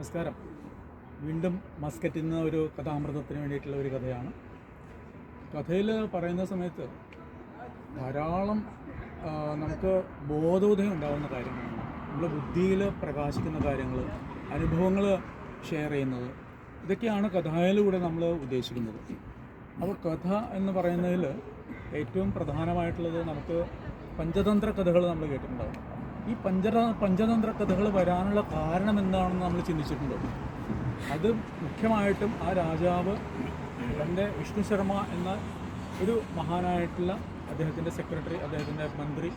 നമസ്കാരം. വീണ്ടും മസ്കറ്റിൽ നിന്ന് ഒരു കഥാമൃതത്തിന് വേണ്ടിയിട്ടുള്ള ഒരു കഥയാണ്. കഥയിൽ പറയുന്ന സമയത്ത് ധാരാളം നമുക്ക് ബോധോദയം ഉണ്ടാകുന്ന കാര്യങ്ങളാണ്. നമ്മുടെ ബുദ്ധിയിൽ പ്രകാശിക്കുന്ന കാര്യങ്ങൾ അനുഭവങ്ങൾ ഷെയർ ചെയ്യുന്നത്. ഇതൊക്കെയാണ് കഥയിലൂടെ നമ്മൾ ഉദ്ദേശിക്കുന്നത്. അപ്പോൾ കഥ എന്ന് പറയുന്നതിൽ ഏറ്റവും പ്രധാനമായിട്ടുള്ളത് നമുക്ക് പഞ്ചതന്ത്ര കഥകൾ നമ്മൾ കേട്ടിട്ടുണ്ടാകും ഈ പഞ്ചര പഞ്ചതന്ത്ര കഥകൾ വരാനുള്ള കാരണം എന്താണെന്ന് നമ്മൾ ചിന്തിച്ചിട്ടുണ്ടോ? അത് മുഖ്യമായിട്ടും ആ രാജാവ് തന്റെ വിഷ്ണു ശർമ്മ എന്ന ഒരു മഹാനായിട്ടുള്ള അദ്ദേഹത്തിന്റെ സെക്രട്ടറി അദ്ദേഹത്തിന്റെ മന്ത്രി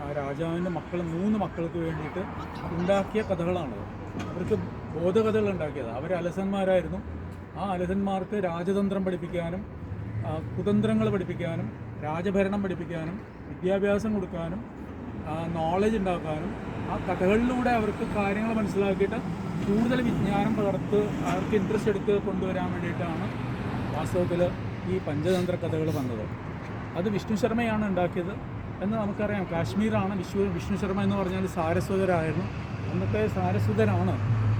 ആ- രാജാവിന്റെ മക്കൾ മൂന്ന് മക്കൾക്ക് വേണ്ടിയിട്ട് ഉണ്ടാക്കിയ കഥകളാണത് അവർക്ക് ബോധകഥകൾ ഉണ്ടാക്കിയത്. അവർ അലസന്മാരായിരുന്നു. ആ അലസന്മാർക്ക് രാജതന്ത്രം പഠിപ്പിക്കാനും കുതന്ത്രങ്ങൾ പഠിപ്പിക്കാനും രാജഭരണം പഠിപ്പിക്കാനും വിദ്യാഭ്യാസം കൊടുക്കാനും നോളജ് ഉണ്ടാക്കാനും ആ കഥകളിലൂടെ അവർക്ക് കാര്യങ്ങൾ മനസ്സിലാക്കിയിട്ട് കൂടുതൽ വിജ്ഞാനം പകർത്ത് അവർക്ക് ഇൻട്രസ്റ്റ് എടുത്ത് കൊണ്ടുവരാൻ വേണ്ടിയിട്ടാണ് വാസ്തവത്തിൽ ഈ പഞ്ചതന്ത്ര കഥകൾ വന്നത്. അത് വിഷ്ണു ശർമ്മയാണ് ഉണ്ടാക്കിയത് എന്ന് നമുക്കറിയാം. കാശ്മീരാണ് വിശ്വ വിഷ്ണു ശർമ്മ എന്ന് പറഞ്ഞാൽ സാരസ്വതരായിരുന്നു. അന്നത്തെ സാരസ്വതരാണ്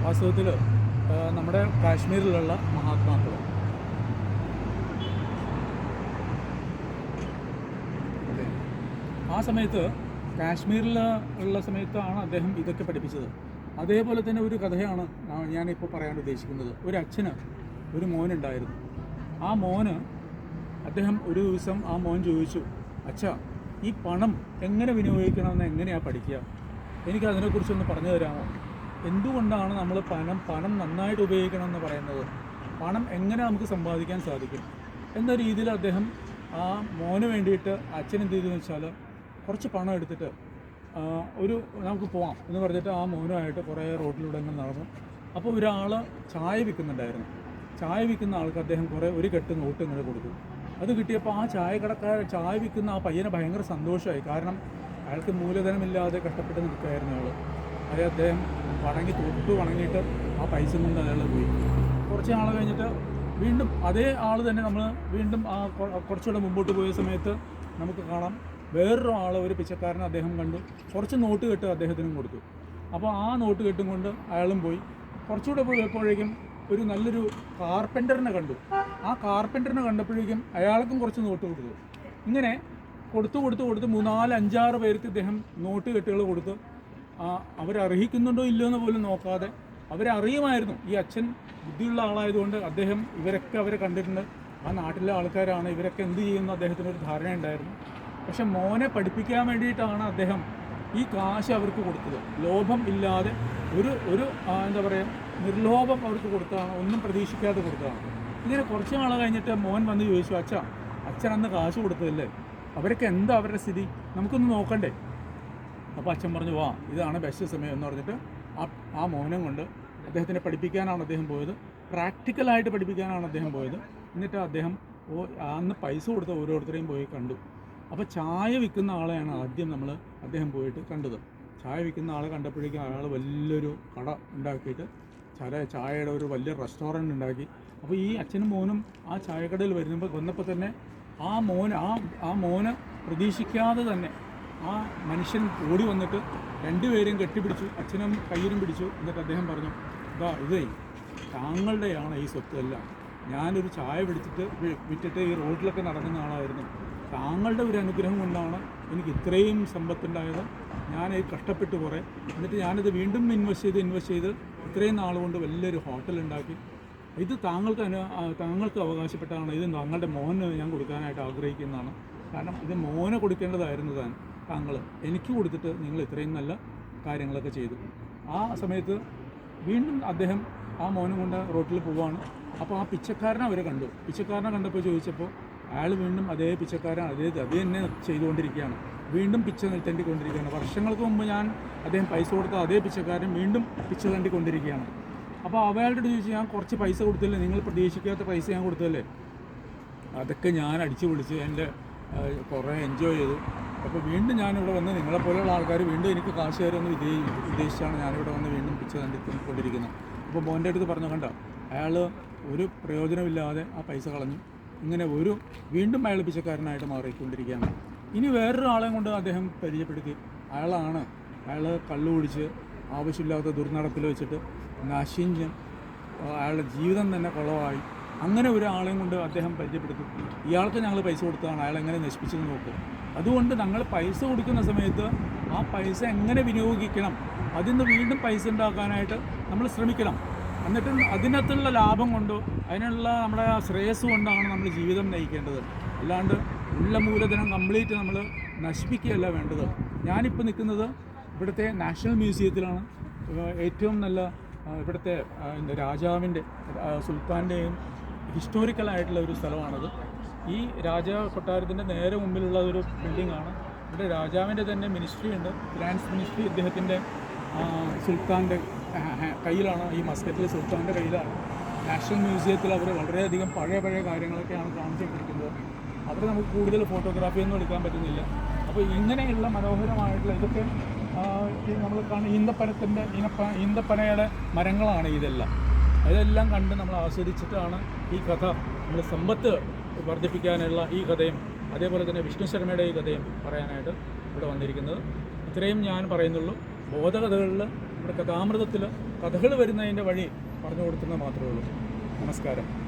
വാസ്തവത്തിൽ നമ്മുടെ കാശ്മീരിലുള്ള മഹാത്മാക്കൾ ആ സമയത്ത് കാശ്മീരിൽ ഉള്ള സമയത്താണ് അദ്ദേഹം ഇതൊക്കെ പഠിപ്പിച്ചത്. അതേപോലെ തന്നെ ഒരു കഥയാണ് ഞാനിപ്പോൾ പറയാൻ ഉദ്ദേശിക്കുന്നത്. ഒരു അച്ഛന് ഒരു മോനുണ്ടായിരുന്നു. ആ മോന് അദ്ദേഹം ഒരു ദിവസം ആ മോൻ ചോദിച്ചു അച്ഛ ഈ പണം എങ്ങനെ വിനിയോഗിക്കണമെന്ന് എങ്ങനെയാണ് പഠിക്കുക? എനിക്ക് അതിനെക്കുറിച്ചൊന്ന് പറഞ്ഞു തരാമോ? എന്തുകൊണ്ടാണ് നമ്മൾ പണം പണം നന്നായിട്ട് ഉപയോഗിക്കണം എന്ന് പറയുന്നത്? പണം എങ്ങനെ നമുക്ക് സമ്പാദിക്കാൻ സാധിക്കും? എന്ന രീതിയിൽ അദ്ദേഹം ആ മോന് വേണ്ടിയിട്ട് അച്ഛൻ എന്ത് ചെയ്തു വെച്ചാൽ കുറച്ച് പണം എടുത്തിട്ട് ഒരു നമുക്ക് പോവാം എന്ന് പറഞ്ഞിട്ട് ആ മോനുമായിട്ട് കുറേ റോഡിലൂടെ ഇങ്ങനെ നടന്നു. അപ്പോൾ ഒരാൾ ചായ വിൽക്കുന്നുണ്ടായിരുന്നു. ചായ വിൽക്കുന്ന ആൾക്ക് അദ്ദേഹം കുറേ ഒരു കെട്ട് നോട്ട് ഇങ്ങനെ കൊടുത്തു. അത് കിട്ടിയപ്പോൾ ആ ചായ കടക്കാർ ചായ വിൽക്കുന്ന ആ പയ്യനെ ഭയങ്കര സന്തോഷമായി. കാരണം അയാൾക്ക് മൂലധനമില്ലാതെ കഷ്ടപ്പെട്ട് നിൽക്കുകയായിരുന്നു അയാൾ അത് അദ്ദേഹം വണങ്ങി തൊട്ട് വണങ്ങിയിട്ട് ആ പൈസ കൊണ്ട് അയാൾ പോയി. കുറച്ച് നാൾ കഴിഞ്ഞിട്ട് വീണ്ടും അതേ ആൾ തന്നെ നമ്മൾ വീണ്ടും ആ കുറച്ചുകൂടെ മുമ്പോട്ട് പോയ സമയത്ത് നമുക്ക് കാണാം വേറൊരു ആൾ ഒരു പിച്ചക്കാരനെ അദ്ദേഹം കണ്ടു. കുറച്ച് നോട്ട് കെട്ട് അദ്ദേഹത്തിനും കൊടുത്തു. അപ്പോൾ ആ നോട്ട് കെട്ടും കൊണ്ട് അയാളും പോയി. കുറച്ചുകൂടെ പോയപ്പോഴേക്കും ഒരു നല്ലൊരു കാർപ്പന്ററിനെ കണ്ടു. ആ കാർപ്പന്ററിനെ കണ്ടപ്പോഴേക്കും അയാൾക്കും കുറച്ച് നോട്ട് കൊടുത്തു. ഇങ്ങനെ കൊടുത്തു കൊടുത്തു കൊടുത്ത് മൂന്നാൽ അഞ്ചാറ് പേർക്ക് ഇദ്ദേഹം നോട്ട് കെട്ടുകൾ കൊടുത്ത്. അവരർഹിക്കുന്നുണ്ടോ ഇല്ലയോ എന്ന് പോലും നോക്കാതെ അവരറിയുമായിരുന്നു. ഈ അച്ഛൻ ബുദ്ധിയുള്ള ആളായതുകൊണ്ട് അദ്ദേഹം ഇവരൊക്കെ അവരെ കണ്ടിട്ടുണ്ട്. ആ നാട്ടിലെ ആൾക്കാരാണ്. ഇവരൊക്കെ എന്ത് ചെയ്യുമെന്ന് അദ്ദേഹത്തിനൊരു ധാരണ ധാരണയുണ്ടായിരുന്നു. പക്ഷെ മോനെ പഠിപ്പിക്കാൻ വേണ്ടിയിട്ടാണ് അദ്ദേഹം ഈ കാശ് അവർക്ക് കൊടുത്തത്. ലോഭം ഇല്ലാതെ ഒരു ഒരു എന്താ പറയുക നിർലോഭം അവർക്ക് കൊടുത്തതാണ്. ഒന്നും പ്രതീക്ഷിക്കാതെ കൊടുത്തതാണ്. ഇങ്ങനെ കുറച്ച് നാൾ കഴിഞ്ഞിട്ട് മോൻ വന്ന് ചോദിച്ചു അച്ഛ അച്ഛൻ അന്ന് കാശ് കൊടുത്തതല്ലേ? അവരൊക്കെ എന്താ അവരുടെ സ്ഥിതി? നമുക്കൊന്ന് നോക്കണ്ടേ? അപ്പോൾ അച്ഛൻ പറഞ്ഞു വാ ഇതാണ് ബെസ്റ്റ് സമയം എന്ന് പറഞ്ഞിട്ട് ആ ആ മോനം കൊണ്ട് അദ്ദേഹത്തിനെ പഠിപ്പിക്കാനാണ് അദ്ദേഹം പോയത്. പ്രാക്ടിക്കലായിട്ട് പഠിപ്പിക്കാനാണ് അദ്ദേഹം പോയത്. എന്നിട്ട് അദ്ദേഹം അന്ന് പൈസ കൊടുത്ത ഓരോരുത്തരെയും പോയി കണ്ടു. അപ്പോൾ ചായ വിൽക്കുന്ന ആളെയാണ് ആദ്യം നമ്മൾ അദ്ദേഹം പോയിട്ട് കണ്ടത്. ചായ വിൽക്കുന്ന ആളെ കണ്ടപ്പോഴേക്കും അയാൾ വലിയൊരു കട ഉണ്ടാക്കിയിട്ട് ചായ ചായയുടെ ഒരു വലിയ റെസ്റ്റോറന്റ് ഉണ്ടാക്കി. അപ്പോൾ ഈ അച്ഛനും മോനും ആ ചായക്കടയിൽ വരുമ്പോൾ വന്നപ്പോൾ തന്നെ ആ മോൻ ആ ആ മോന് പ്രതീക്ഷിക്കാതെ തന്നെ ആ മനുഷ്യൻ ഓടി വന്നിട്ട് രണ്ടുപേരും കെട്ടിപ്പിടിച്ചു അച്ഛനും കയ്യിലും പിടിച്ചു. എന്നിട്ട് അദ്ദേഹം പറഞ്ഞു ഇതാ ഇതേ താങ്കളുടെയാണ് ഈ സ്വത്തെല്ലാം ഞാനൊരു ചായ പിടിച്ചിട്ട് വിറ്റിട്ട് ഈ റോഡിലൊക്കെ നടക്കുന്ന ആളായിരുന്നു. താങ്കളുടെ ഒരു അനുഗ്രഹം കൊണ്ടാണ് എനിക്ക് ഇത്രയും സമ്പത്തുണ്ടായത്. ഞാൻ ഈ കഷ്ടപ്പെട്ട് കുറേ. എന്നിട്ട് ഞാനിത് വീണ്ടും ഇൻവെസ്റ്റ് ചെയ്ത് ഇൻവെസ്റ്റ് ചെയ്ത് ഇത്രയും നാൾ കൊണ്ട് വലിയൊരു ഹോട്ടൽ ഉണ്ടാക്കി. ഇത് താങ്കൾക്ക് താങ്കൾക്ക് അവകാശപ്പെട്ടതാണ് ഇത് താങ്കളുടെ മോന് ഞാൻ കൊടുക്കാനായിട്ട് ആഗ്രഹിക്കുന്നതാണ്. കാരണം ഇത് മോനെ കൊടുക്കേണ്ടതായിരുന്നു താൻ താങ്കൾ എനിക്ക് കൊടുത്തിട്ട് നിങ്ങൾ ഇത്രയും നല്ല കാര്യങ്ങളൊക്കെ ചെയ്തു. ആ സമയത്ത് വീണ്ടും അദ്ദേഹം ആ മോനും കൊണ്ട് റോട്ടിൽ പോവാണ്. അപ്പോൾ ആ പിച്ചക്കാരനെ അവരെ കണ്ടു. പിച്ചക്കാരനെ കണ്ടപ്പോൾ ചോദിച്ചപ്പോൾ അയാൾ വീണ്ടും അതേ പിച്ചക്കാരൻ അതേ അത് തന്നെ ചെയ്തുകൊണ്ടിരിക്കുകയാണ്. വീണ്ടും പിച്ച തെണ്ടിക്കൊണ്ടിരിക്കുകയാണ് വർഷങ്ങൾക്ക് മുമ്പ് ഞാൻ അദ്ദേഹം പൈസ കൊടുത്ത അതേ പിച്ചക്കാരൻ വീണ്ടും പിച്ച തെണ്ടിക്കൊണ്ടിരിക്കുകയാണ്. അപ്പോൾ അവയാളുടെ ചോദിച്ചു ഞാൻ കുറച്ച് പൈസ കൊടുത്തില്ലേ? നിങ്ങൾ പ്രതീക്ഷിക്കാത്ത പൈസ ഞാൻ കൊടുത്തല്ലേ അതൊക്കെ ഞാൻ അടിച്ചു പൊളിച്ച് എന്റെ കുറേ എൻജോയ് ചെയ്തു. അപ്പോൾ വീണ്ടും ഞാനിവിടെ വന്ന് നിങ്ങളെപ്പോലെയുള്ള ആൾക്കാർ വീണ്ടും എനിക്ക് കാശ് തരുമെന്ന് വിധേ ഉദ്ദേശിച്ചാണ് ഞാനിവിടെ വന്ന് വീണ്ടും പിച്ച തണ്ടിക്കൊണ്ടിരിക്കുന്നത്. അപ്പോൾ മോന്റെ അടുത്ത് പറഞ്ഞു കണ്ട അയാൾ ഒരു പ്രയോജനമില്ലാതെ ആ പൈസ കളഞ്ഞു. ഇങ്ങനെ ഒരു വീണ്ടും അയാൾ പിച്ചക്കാരനായിട്ട് മാറിക്കൊണ്ടിരിക്കുകയാണ്. ഇനി വേറൊരാളെ കൊണ്ട് അദ്ദേഹം പരിചയപ്പെടുത്തി. അയാളാണ്. അയാൾ കള്ളു കുടിച്ച് ആവശ്യമില്ലാത്ത ദുർനടപ്പിൽ വെച്ചിട്ട് നശിഞ്ഞ് അയാളുടെ ജീവിതം തന്നെ കുളമായി അങ്ങനെ ഒരാളെയും കൊണ്ട് അദ്ദേഹം പരിചയപ്പെടുത്തും. ഇയാൾക്ക് ഞങ്ങൾ പൈസ കൊടുത്തതാണ്. അയാൾ എങ്ങനെ നശിപ്പിച്ചെന്ന് നോക്കും. അതുകൊണ്ട് ഞങ്ങൾ പൈസ കൊടുക്കുന്ന സമയത്ത് ആ പൈസ എങ്ങനെ വിനിയോഗിക്കണം? അതിൽ നിന്ന് വീണ്ടും പൈസ ഉണ്ടാക്കാനായിട്ട് നമ്മൾ ശ്രമിക്കണം. എന്നിട്ട് അതിനകത്തുള്ള ലാഭം കൊണ്ടോ അതിനുള്ള നമ്മുടെ ശ്രേയസ് കൊണ്ടാണ് നമ്മൾ ജീവിതം നയിക്കേണ്ടത്? അല്ലാണ്ട് ഉള്ള മൂലധനം കംപ്ലീറ്റ് നമ്മൾ നശിപ്പിക്കുകയല്ല വേണ്ടത്. ഞാനിപ്പോൾ നിൽക്കുന്നത് ഇവിടുത്തെ നാഷണൽ മ്യൂസിയത്തിലാണ്. ഏറ്റവും നല്ല ഇവിടുത്തെ എന്റെ രാജാവിന്റെ സുൽത്താന്റെയും ഹിസ്റ്റോറിക്കലായിട്ടുള്ള ഒരു സ്ഥലമാണത്. ഈ രാജ കൊട്ടാരത്തിന്റെ നേരെ മുമ്പിലുള്ള ഒരു ബിൽഡിംഗ് ആണ്. ഇവിടെ രാജാവിന്റെ തന്നെ മിനിസ്ട്രി ഉണ്ട്. ഫിനാൻസ് മിനിസ്ട്രി ഇദ്ദേഹത്തിന്റെ സുൽത്താന്റെ കയ്യിലാണ്? ഈ മസ്കറ്റിലെ സുൽത്താന്റെ കയ്യിലാണ്? നാഷണൽ മ്യൂസിയത്തിൽ അവർ വളരെയധികം പഴയ പഴയ കാര്യങ്ങളൊക്കെയാണ് കാണിച്ചുകൊണ്ടിരിക്കുന്നത്. അവിടെ നമുക്ക് കൂടുതൽ ഫോട്ടോഗ്രാഫി ഒന്നും എടുക്കാൻ പറ്റുന്നില്ല. അപ്പോൾ ഇങ്ങനെയുള്ള മനോഹരമായിട്ടുള്ള ഇതൊക്കെ നമ്മൾ കാണുന്ന ഈന്തപ്പനത്തിന്റെ ഈനപ്പ ഈന്തപ്പനയുടെ മരങ്ങളാണ് ഇതെല്ലാം. അതെല്ലാം കണ്ട് നമ്മൾ ആസ്വദിച്ചിട്ടാണ് ഈ കഥ നമ്മൾ സമ്പത്ത് വർദ്ധിപ്പിക്കാനുള്ള ഈ കഥയും അതേപോലെ തന്നെ വിഷ്ണു ശർമ്മയുടെ ഈ കഥയും പറയാനായിട്ട് ഇവിടെ വന്നിരിക്കുന്നത്. ഇത്രയും ഞാൻ പറയുന്നുള്ളൂ. ബോധകഥകളിൽ നമ്മുടെ കഥാമൃതത്തിൽ കഥകൾ വരുന്നതിന്റെ വഴി പറഞ്ഞു കൊടുക്കുന്നത് മാത്രമേ ഉള്ളൂ. നമസ്കാരം.